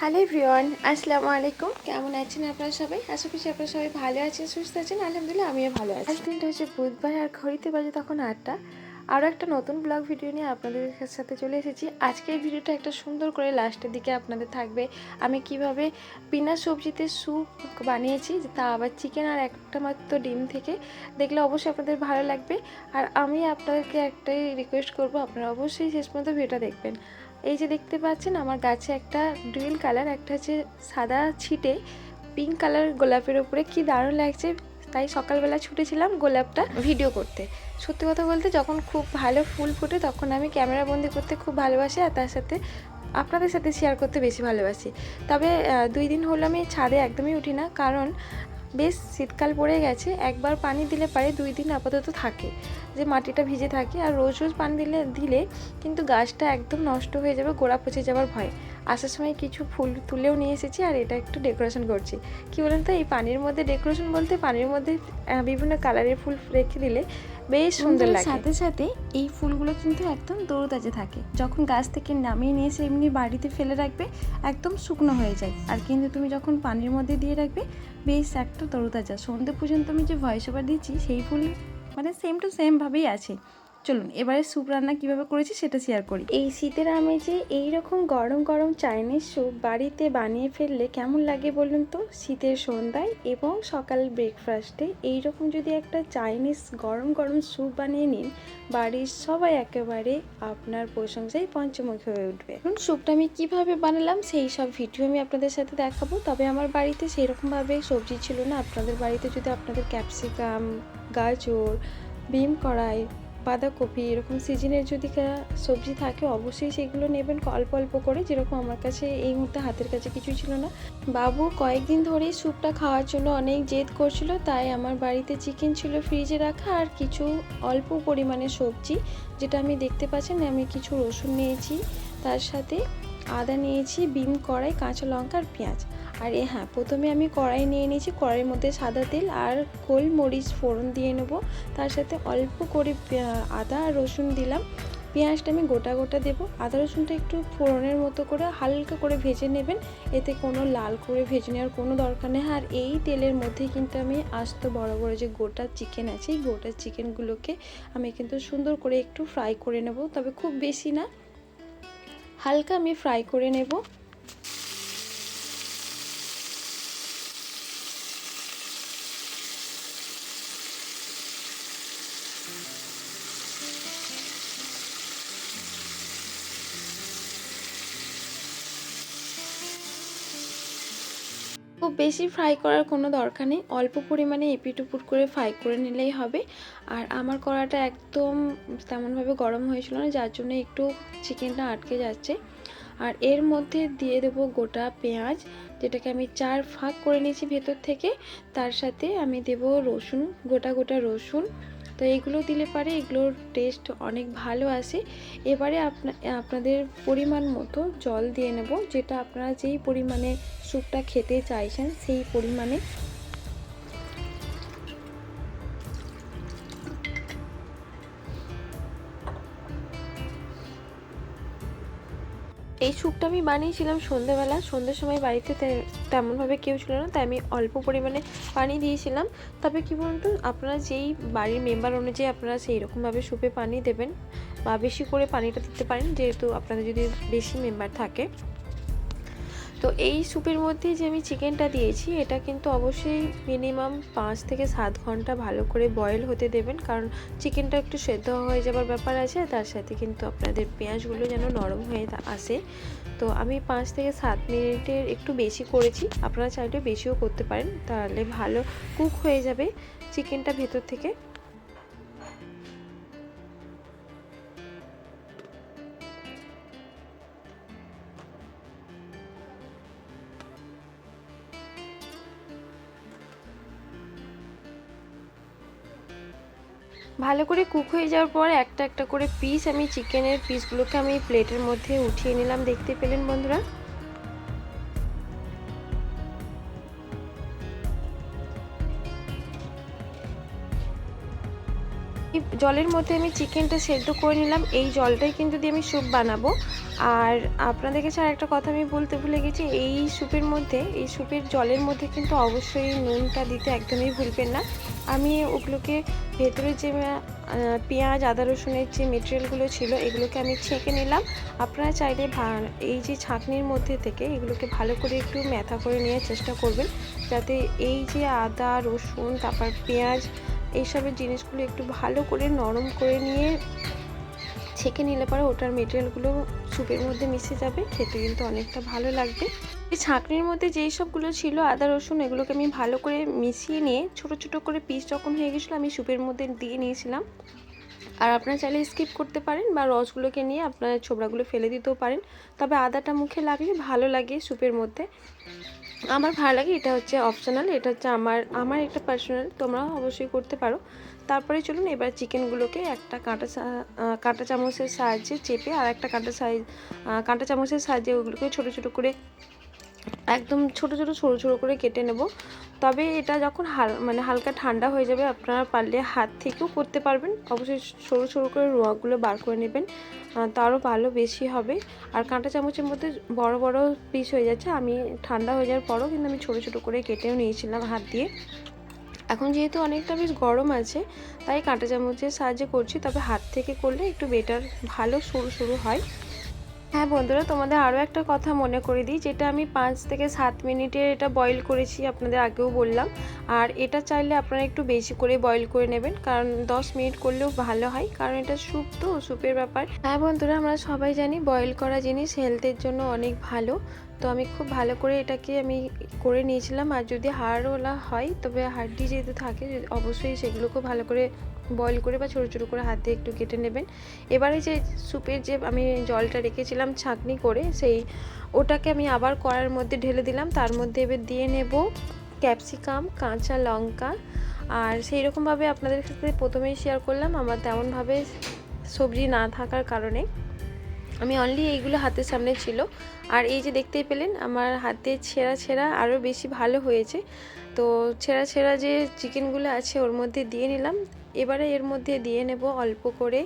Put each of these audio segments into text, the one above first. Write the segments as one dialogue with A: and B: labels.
A: Hello V1 আসসালামু আলাইকুম। কেমন আছেন আপনারা সবাই? আশা করছি আপনারা সবাই ভালো আছেন, সুস্থ আছেন। আলহামদুলিল্লাহ, আমিও ভালো আছি। দিনটা হচ্ছে বুধবার আর ঘড়িতে বাজে তখন আটটা। আরও একটা নতুন ব্লগ ভিডিও নিয়ে আপনাদের সাথে চলে এসেছি। আজকের ভিডিওটা একটা সুন্দর করে লাস্টের দিকে আপনাদের থাকবে। আমি কীভাবে বিনা সবজিতে স্যুপ বানিয়েছি, তা আবার চিকেন আর একটা মাত্র ডিম থেকে, দেখলে অবশ্যই আপনাদের ভালো লাগবে। আর আমি আপনাদেরকে একটাই রিকোয়েস্ট করব, আপনারা অবশ্যই শেষ পর্যন্ত ভিডিওটা দেখবেন। এই যে দেখতে পাচ্ছেন, আমার গাছে একটা ডুয়েল কালার একটা হচ্ছে সাদা ছিটে পিঙ্ক কালার গোলাপের উপরে। কি দারুণ লাগছে। তাই সকালবেলা ছুটেছিলাম গোলাপটা ভিডিও করতে। সত্যি কথা বলতে যখন খুব ভালো ফুল ফোটে তখন আমি ক্যামেরা বন্দি করতে খুব ভালোবাসি আর তার সাথে আপনাদের সাথে শেয়ার করতে বেশি ভালোবাসি। তবে দুই দিন হলো আমি ছাদে একদমই উঠি না। কারণ বেশ শীতকাল পড়ে গেছে, একবার পানি দিলে পারে দুই দিন আপাতত থাকে, যে মাটিটা ভিজে থাকে, আর রোজ রোজ পানি দিলে দিলে কিন্তু গাছটা একদম নষ্ট হয়ে যাবে, গোড়া পচে যাওয়ার ভয়। আসার সময় কিছু ফুল তুলেও নিয়ে এসেছি আর এটা একটু ডেকোরেশন করছি। কি বলেন তো এই পানির মধ্যে ডেকোরেশন বলতে পানির মধ্যে বিভিন্ন কালারের ফুল রেখে দিলে বেশ সুন্দর লাগে। সাথে সাথে এই ফুলগুলো কিন্তু একদম দৌড়তাজা থাকে। যখন গাছ থেকে নামিয়ে নিয়ে এসে এমনি বাড়িতে ফেলে রাখবে একদম শুকনো হয়ে যায়। আর কিন্তু তুমি যখন পানির মধ্যে দিয়ে রাখবে বেশ একটা তরুতাজা সন্ধে পর্যন্ত আমি যে ভয়েস ওভার দিচ্ছি সেই ফুল মানে সেম টু সেম ভাবেই আছে। চলুন এবারে স্যুপ রান্না কীভাবে করেছি সেটা শেয়ার করি। এই শীতের আমেজে এই রকম গরম গরম চাইনিজ স্যুপ বাড়িতে বানিয়ে ফেললে কেমন লাগে বলুন তো? শীতের সন্ধ্যায় এবং সকাল ব্রেকফাস্টে এই রকম যদি একটা চাইনিজ গরম গরম স্যুপ বানিয়ে নিন বাড়ির সবাই একেবারে আপনার প্রশংসায় পঞ্চমুখী হয়ে উঠবে। এখন স্যুপটা আমি কীভাবে বানালাম সেই সব ভিডিও আমি আপনাদের সাথে দেখাবো। তবে আমার বাড়িতে সেই রকমভাবে সবজি ছিল না। আপনাদের বাড়িতে যদি আপনাদের ক্যাপসিকাম গাজর বিম কড়াই বাঁধাকপি, এরকম সিজনের যদি সবজি থাকে, অবশ্যই সেগুলো নেবেন। অল্প অল্প করে, যেরকম আমার কাছে এই মুহূর্তে হাতের কাছে কিছু ছিল না। বাবু কয়েকদিন ধরেই স্যুপটা খাওয়ার জন্য অনেক জেদ করছিল, তাই আমার বাড়িতে চিকেন ছিল ফ্রিজে রাখা আর কিছু অল্প পরিমাণে সবজি, যেটা আমি দেখতে পাচ্ছেন, আমি কিছু রসুন নিয়েছি, তার সাথে আদা নিয়েছি, বিম কড়াই, কাঁচা লঙ্কা আর পেঁয়াজ। আর এ হ্যাঁ প্রথমে আমি কড়াই নিয়ে নিয়েছি, কড়াইয়ের মধ্যে সাদা তেল আর গোলমরিচ ফোড়ন দিয়ে নেব। তার সাথে অল্প করে আদা আর রসুন দিলাম। পেঁয়াজটা আমি গোটা গোটা দেবো। আদা রসুনটা একটু ফোড়নের মতো করে হালকা করে ভেজে নেবেন। এতে কোনো লাল করে ভেজে নেওয়ার কোনো দরকার নেই। আর এই তেলের মধ্যে কিন্তু আমি আস্ত বড় বড় যে গোটা চিকেন আছে, এই গোটা চিকেনগুলোকে আমি কিন্তু সুন্দর করে একটু ফ্রাই করে নেব। তবে খুব বেশি না, হালকা আমি ফ্রাই করে নেব। খুব বেশি ফ্রাই করার কোনো দরকার নেই। অল্প পরিমাণে এপিটুপুর করে ফ্রাই করে নিলেই হবে। আর আমার কড়াটা একদম তেমনভাবে গরম হয়েছিল না, যার জন্য একটু চিকেনটা আটকে যাচ্ছে। আর এর মধ্যে দিয়ে দেবো গোটা পেঁয়াজ, যেটাকে আমি চার ফাঁক করে নিয়েছি ভেতর থেকে। তার সাথে আমি দেব রসুন, গোটা গোটা রসুন। তো এগুলো দিলে পারে এগুলোর টেস্ট অনেক ভালো আসে। এবারে আপনা, আপনাদের পরিমাণ মতো জল দিয়ে নেব, যেটা আপনারা যেই পরিমাণে স্যুপটা খেতে চাইছেন, সেই পরিমাণে এই স্যুপটা আমি বানিয়েছিলাম সন্ধ্যেবেলা সন্ধ্যের সময় বাড়িতে তেমনভাবে কেউ ছিল না, তাই আমি অল্প পরিমাণে পানি দিয়েছিলাম। তবে কী বলুন তো, আপনারা যেই বাড়ির মেম্বার অনুযায়ী আপনারা সেই রকমভাবে স্যুপে পানি দেবেন, বা বেশি করে পানিটা দিতে পারেন, যেহেতু আপনাদের যদি বেশি মেম্বার থাকে। তো এই স্যুপের মধ্যে যে আমি চিকেনটা দিয়েছি, এটা কিন্তু অবশ্যই মিনিমাম পাঁচ থেকে সাত ঘণ্টা ভালো করে বয়েল হতে দেবেন। কারণ চিকেনটা একটু সেদ্ধ হয়ে যাবার ব্যাপার আছে, তার সাথে কিন্তু আপনাদের পেঁয়াজগুলো যেন নরম হয়ে আসে। তো আমি পাঁচ থেকে সাত মিনিটের একটু বেশি করেছি, আপনারা চাইলে বেশিও করতে পারেন। তাহলে ভালো কুক হয়ে যাবে চিকেনটা ভেতর থেকে। ভালো করে কুক হয়ে যাওয়ার পর একটা একটা করে পিস আমি চিকেনের পিসগুলোকে আমি প্লেটের মধ্যে উঠিয়ে নিলাম। দেখতে পেলেন বন্ধুরা? জলের মধ্যে আমি চিকেনটা সেদ্ধ করে নিলাম। এই জলটাই কিন্তু দিয়ে আমি স্যুপ বানাবো। আর আপনাদের কাছে একটা কথা আমি বলতে ভুলে গেছি, এই স্যুপের মধ্যে, এই স্যুপের জলের মধ্যে কিন্তু অবশ্যই নুনটা দিতে একদমই ভুলবেন না। আমি ওগুলোকে ভেতরে যে পেঁয়াজ, আদা, রসুনের যে মেটেরিয়ালগুলো ছিল, এগুলোকে আমি ছেঁকে নিলাম। আপনারা চাইলে এই যে ছাঁকনির মধ্যে থেকে এগুলোকে ভালো করে একটু ম্যাথা করে নেওয়ার চেষ্টা করবেন, যাতে এই যে আদা, রসুন, তারপর পেঁয়াজ, এইসবের জিনিসগুলো একটু ভালো করে নরম করে নিয়ে ছেঁকে নিলে পরে ওটার মেটেরিয়ালগুলো স্যুপের মধ্যে মিশে যাবে, খেতে কিন্তু অনেকটা ভালো লাগবে। এই ছাঁকনির মধ্যে যেই সবগুলো ছিল আদা, রসুন, এগুলোকে আমি ভালো করে মিশিয়ে নিয়ে ছোট ছোট করে পিস যখন হয়ে গেছিল আমি স্যুপের মধ্যে দিয়ে নিয়েছিলাম। আর আপনারা চাইলে স্কিপ করতে পারেন বা রসগুলোকে নিয়ে আপনারা ছোবড়াগুলো ফেলে দিতেও পারেন। তবে আদাটা মুখে লাগলে ভালো লাগে স্যুপের মধ্যে। আমার ভালো লাগে, এটা হচ্ছে অপশনাল এটা হচ্ছে আমার আমার একটা পার্সোনাল তোমরা অবশ্যই করতে পারো। তারপরে চলুন এবার চিকেনগুলোকে একটা কাঁটা কাঁটা চামচের সাহায্যে চেপে আর একটা কাঁটা সাইজ কাঁটা চামচের সাহায্যে ওগুলোকে ছোটো ছোটো করে, একদম ছোট ছোট, সরু সরু করে কেটে নেব। তবে এটা যখন হাল মানে হালকা ঠান্ডা হয়ে যাবে, আপনারা পারলে হাত থেকেও করতে পারবেন। অবশ্যই সরু সরু করে রোয়াগুলো বার করে নেবেন তারও ভালো বেশি হবে। আর কাঁটা চামচের মধ্যে বড় বড় পিস হয়ে যাচ্ছে, আমি ঠান্ডা হয়ে যাওয়ার পরও কিন্তু আমি ছোট ছোট করে কেটেও নিয়েছিলাম হাত দিয়ে। এখন যেহেতু অনেকটা বেশ গরম আছে, তাই কাঁটা চামচের সাহায্যে করছি। তবে হাত থেকে করলে একটু বেটার ভালো সরু সরু হয়। হ্যাঁ বন্ধুরা, তোমাদের আরও একটা কথা মনে করে দিই, যেটা আমি পাঁচ থেকে সাত মিনিটের এটা বয়েল করেছি, আপনাদের আগেও বললাম। আর এটা চাইলে আপনারা একটু বেশি করে বয়েল করে নেবেন, কারণ দশ মিনিট করলেও ভালো হয়, কারণ এটা স্যুপ তো স্যুপের ব্যাপার। হ্যাঁ বন্ধুরা, আমরা সবাই জানি বয়েল করা জিনিস হেলথের জন্য অনেক ভালো, তো আমি খুব ভালো করে এটাকে আমি করে নিয়েছিলাম। আর যদি হাড়ওয়ালা হয়, তবে হাড্ডি যেহেতু থাকে, অবশ্যই সেগুলোকেও ভালো করে বয়েল করে বা ছোটো ছোটো করে হাত দিয়ে একটু কেটে নেবেন। এবারে যে স্যুপের যে আমি জলটা রেখেছিলাম ছাঁকনি করে, সেই ওটাকে আমি আবার কড়ার মধ্যে ঢেলে দিলাম। তার মধ্যে এবার দিয়ে নেব ক্যাপসিকাম কাঁচা লঙ্কা। আর সেই রকমভাবে আপনাদের সাথে প্রথমেই শেয়ার করলাম, আমার তেমনভাবে সবজি না থাকার কারণে। আমি অনলি এইগুলো হাতের সামনে ছিল। আর এই যে দেখতেই পেলেন, আমার হাতে ছেঁড়া ছেঁড়া আরও বেশি ভালো হয়েছে। তো ছেঁড়া ছেঁড়া যে চিকেনগুলো আছে, ওর মধ্যে দিয়ে নিলাম। এবারে এর মধ্যে দিয়ে নেব অল্প করে।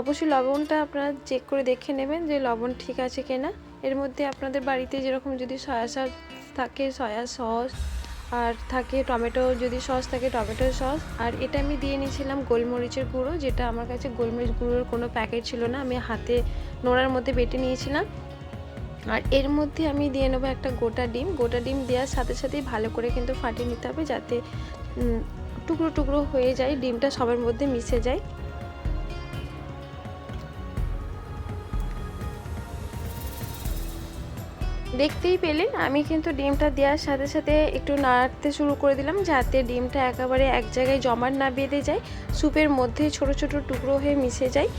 A: অবশ্যই লবণটা আপনারা চেক করে দেখে নেবেন যে লবণ ঠিক আছে কিনা। এর মধ্যে আপনাদের বাড়িতে যেরকম যদি সয়া সস থাকে, সয়া সস, আর থাকে টমেটো, যদি সস থাকে টমেটো সস। আর এটা আমি দিয়ে নিয়েছিলাম গোলমরিচের গুঁড়ো, যেটা আমার কাছে গোলমরিচ গুঁড়োর কোনো প্যাকেট ছিল না, আমি হাতে নোড়ার মধ্যে বেটে নিয়েছিলাম। আর এর মধ্যে আমি দিয়ে নেব একটা গোটা ডিম। গোটা ডিম দেওয়ার সাথে সাথেই ভালো করে কিন্তু ফাটিয়ে নিতে হবে যাতে টুকরো টুকরো হয়ে যায়, ডিমটা সবার মধ্যে মিশে যায়। দেখতেই পেলেন, আমি কিন্তু ডিমটা দেওয়ার সাথে সাথে একটু নাড়তে শুরু করে দিলাম, যাতে ডিমটা একেবারে এক জায়গায় জমাট না বেঁধে যায়, স্যুপের মধ্যে ছোট ছোট টুকরো হয়ে মিশে যায়।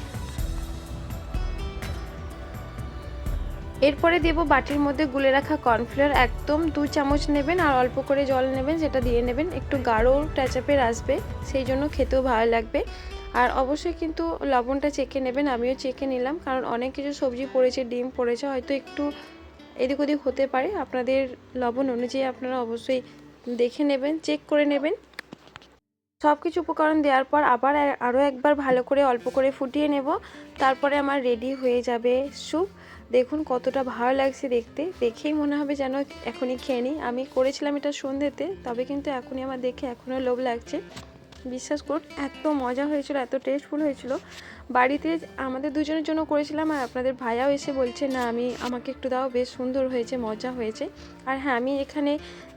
A: এরপরে দেব বাটির মধ্যে গুলে রাখা কর্নফ্লাওয়ার, একদম দু চামচ নেবেন আর অল্প করে জল নেবেন যেটা দিয়ে নেবেন। একটু গাঢ় ট্যাচাপের আসবে, সেই জন্য খেতেও ভালো লাগবে। আর অবশ্যই কিন্তু লবণটা চেখে নেবেন, আমিও চেখে নিলাম, কারণ অনেক কিছু সবজি পড়েছে, ডিম পড়েছে, হয়তো একটু এদিক ওদিক হতে পারে। আপনাদের লবণ অনুযায়ী আপনারা অবশ্যই দেখে নেবেন, চেক করে নেবেন। সব কিছু উপকরণ দেওয়ার পর আবার আরও একবার ভালো করে অল্প করে ফুটিয়ে নেব। তারপরে আমার রেডি হয়ে যাবে স্যুপ। দেখুন কতটা ভালো লাগছে দেখতে। দেখেই মনে হবে যেন এখনই খেয়ে নিই। আমি করেছিলাম এটা সন্ধ্যেতে তবে কিন্তু এখনই আমার দেখে এখনও লোভ লাগছে। বিশ্বাস করুন, এত মজা হয়েছিল, এত টেস্টফুল হয়েছিল। বাড়িতে আমাদের দুজনের জন্য করেছিলাম আর আপনাদের ভাইয়াও এসে বলছে, না, আমি, আমাকে একটু দাও, বেশ সুন্দর হয়েছে, মজা হয়েছে। আর হ্যাঁ আমি এখানে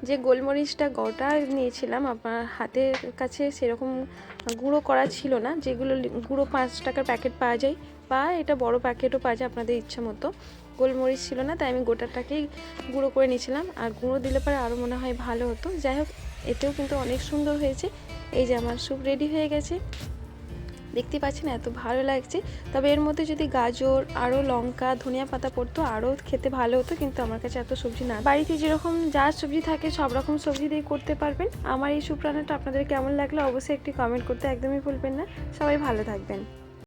A: যে গোলমরিচটা, গোটা নিয়েছিলাম, আপনার হাতের কাছে সেরকম গুঁড়ো করা ছিল না, যেগুলো গুঁড়ো পাঁচ টাকার প্যাকেট পাওয়া যায় বা এটা বড় প্যাকেটও পাওয়া যায় আপনাদের ইচ্ছা মতো। গোলমরিচ ছিল না, তাই আমি গোটাটাকেই গুঁড়ো করে নিয়েছিলাম। আর গুঁড়ো দিলে পরে আরও মনে হয় ভালো হতো। যাই হোক, এতেও কিন্তু অনেক সুন্দর হয়েছে। এই যে আমার স্যুপ রেডি হয়ে গেছে। দেখতে পাচ্ছেন এত ভালো লাগছে। তবে এর মধ্যে যদি গাজর, আরও লঙ্কা, ধনিয়া পাতা পড়তো, আরও খেতে ভালো হতো। কিন্তু আমার কাছে এত সবজি না। বাড়িতে যেরকম যা সবজি থাকে, সব রকম সবজি দিয়ে করতে পারবেন। আমার এই স্যুপ রান্নাটা আপনাদের কেমন লাগল, অবশ্যই একটি কমেন্ট করতে একদমই ভুলবেন না। সবাই ভালো থাকবেন।